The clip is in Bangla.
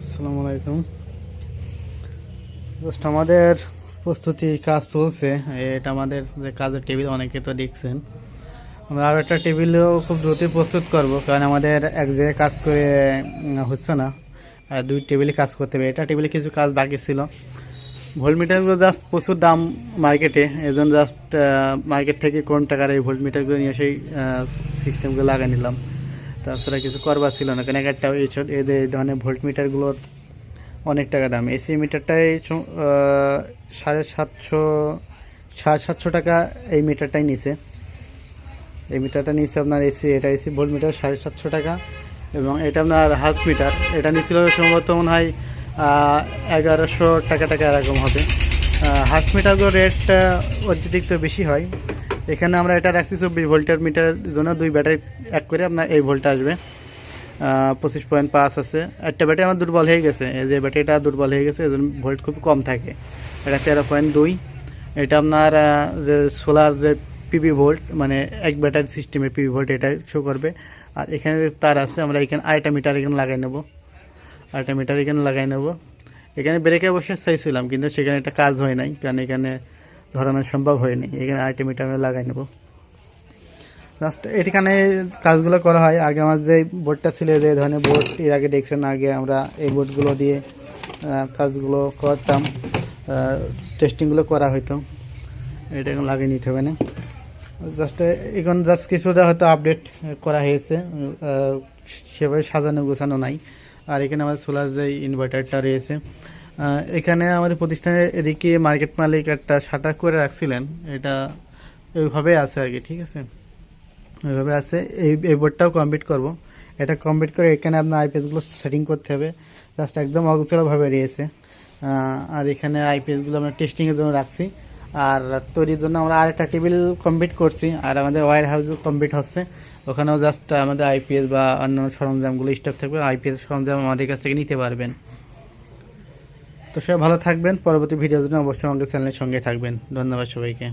আসসালামু আলাইকুম। জাস্ট আমাদের প্রস্তুতি কাজ চলছে। এটা আমাদের যে কাজের টেবিল, অনেকে তো দেখছেন। আমরা আরও একটা টেবিলও খুব দ্রুতই প্রস্তুত করব, কারণ আমাদের এক জায়গায় কাজ করে হচ্ছে না। আর দুই টেবিলে কাজ করতে হবে। এটা টেবিলে কিছু কাজ বাকি ছিল। ভোল্টমিটারগুলো জাস্ট প্রচুর দাম মার্কেটে। এজন্য জাস্ট মার্কেট থেকে কোন টাকার এই ভোল্টমিটারগুলো নিয়ে সেই সিস্টেমগুলো লাগিয়ে নিলাম। তাছাড়া কিছু করবার ছিল না। কেন একটা এই ছোট এই যে- এই ধরনের ভোল্টমিটারগুলোর অনেক টাকা দাম। এসি মিটারটাই সাড়ে সাতশো সাড়ে সাতশো টাকা এই মিটারটাই নিছে। এই মিটারটা নিচ্ছে আপনার এসি, এটা এসি ভোল্ট মিটার সাড়ে সাতশো টাকা এবং এটা আপনার হাউস মিটার। এটা নিচ্ছিল সম্ভবত মনে হয় এগারোশো টাকা টাকা এরকম হবে। হাউস মিটারগুলোর রেট অতিরিক্ত বেশি হয়। এখানে আমরা এটা রাখছি চব্বিশ ভোল্টের মিটারের জন্য, দুই ব্যাটারি এক করে আপনার এই ভোল্ট আসবে। পঁচিশ পয়েন্ট পাঁচ আছে। একটা ব্যাটারি আমার দুর্বল হয়ে গেছে। এই যে ব্যাটারিটা দুর্বল হয়ে গেছে, এজন্য ভোল্ট খুব কম থাকে। এটা তেরো পয়েন্ট দুই। এটা আপনার যে সোলার যে পিভি ভোল্ট মানে এক ব্যাটারি সিস্টেমের পিভি ভোল্ট এটা শো করবে। আর এখানে যে তার আছে, আমরা এখানে আরেকটা মিটার এখানে লাগাই নেব। আরেকটা মিটার এখানে লাগাই নেব। এখানে ব্রেকে বসে চাইছিলাম, কিন্তু সেখানে একটা কাজ হয় নাই, কারণ এখানে ধরানো সম্ভব হয়নি। এখানে আরেকটা মিটার লাগাই নেব। জাস্ট এখানে কাজগুলো করা হয়। আগে আমার যে বোর্ডটা ছিল, যে ধরনের বোর্ড এর আগে দেখছেন, আগে আমরা এই বোর্ডগুলো দিয়ে কাজগুলো করতাম। টেস্টিংগুলো করা হতো এটা এখন লাগিয়ে নিতে হবে না। জাস্ট এখন জাস্ট কিছুটা হয়তো আপডেট করা হয়েছে। সেভাবে সাজানো গোছানো নাই। আর এখানে আমার সোলার যে ইনভার্টারটা রয়েছে এখানে আমাদের প্রতিষ্ঠানের এদিকে মার্কেট মালিক একটা শাটা করে রাখছিলেন। এটা ওইভাবে আছে আর কি ঠিক আছে? ওইভাবে আছে। এই এই বোর্ডটাও কমপ্লিট করব। এটা কমপ্লিট করে এখানে আপনার আইপিএসগুলো সেটিং করতে হবে। জাস্ট একদম অগোছালোভাবে রয়েছে আর এখানে আইপিএসগুলো আমরা টেস্টিংয়ের জন্য রাখছি। আর তৈরির জন্য আমরা আরেকটা টেবিল কমপ্লিট করছি। আর আমাদের ওয়ার হাউসও কমপ্লিট হচ্ছে। ওখানেও জাস্ট আমাদের আইপিএস বা অন্যান্য সরঞ্জামগুলো স্টক থাকবে। আইপিএস সরঞ্জাম আমাদের কাছ থেকে নিতে পারবেন। তো সবাই ভালো থাকবেন। পরবর্তী ভিডিওর জন্য অবশ্যই আমাদের চ্যানেলের সঙ্গে থাকবেন। ধন্যবাদ সবাইকে।